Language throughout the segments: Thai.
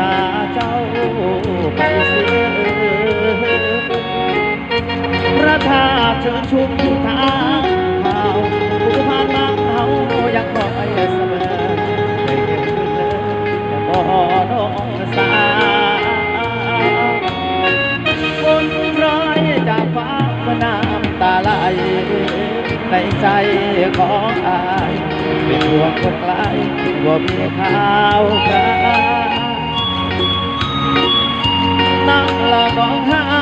ตาเจ้าไปเสียพระธาตุเชิญชุมทางข่าผู้ผ่านมาเขายังคอยเสมอเคยเห็นเลยแต่บ่น้องสาวบนร้อยจากฟ้าว่าน้ำตาไหลในใจของอาย เป็นห่วงคนไกลว่าเมียขาวครานั่งละร้องไห้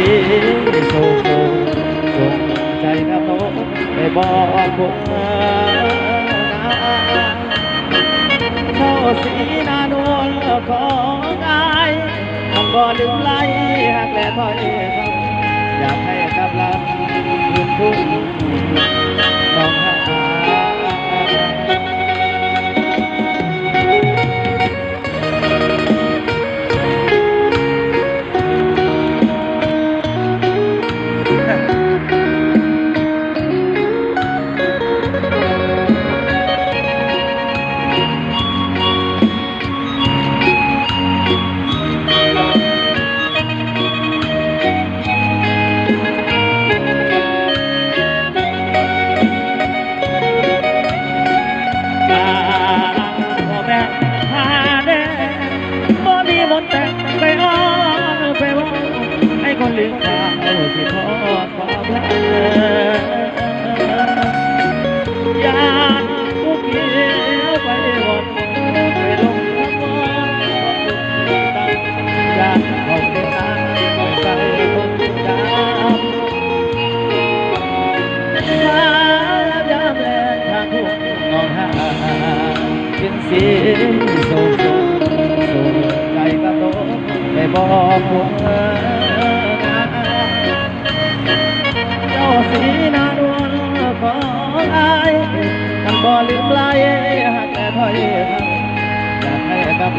สีโซโซส่งใจกับโน้ไปบอกผมเช่าสีนาดวลของอายทำบ่ลืมไหลหักแล่ถอยคำอยากให้กำลังคืนทุ่ง ที่ทอดความรักยาผู้เกี่ยวไปหมดไปลงคำว่าขอบคุณที่ตั้งยานเขาเดินทาไปใส่คนจำฟ้ายามแลทางทุ่งนองหากินเสียงโซโซโซใจกับโตได้บอกผม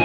แ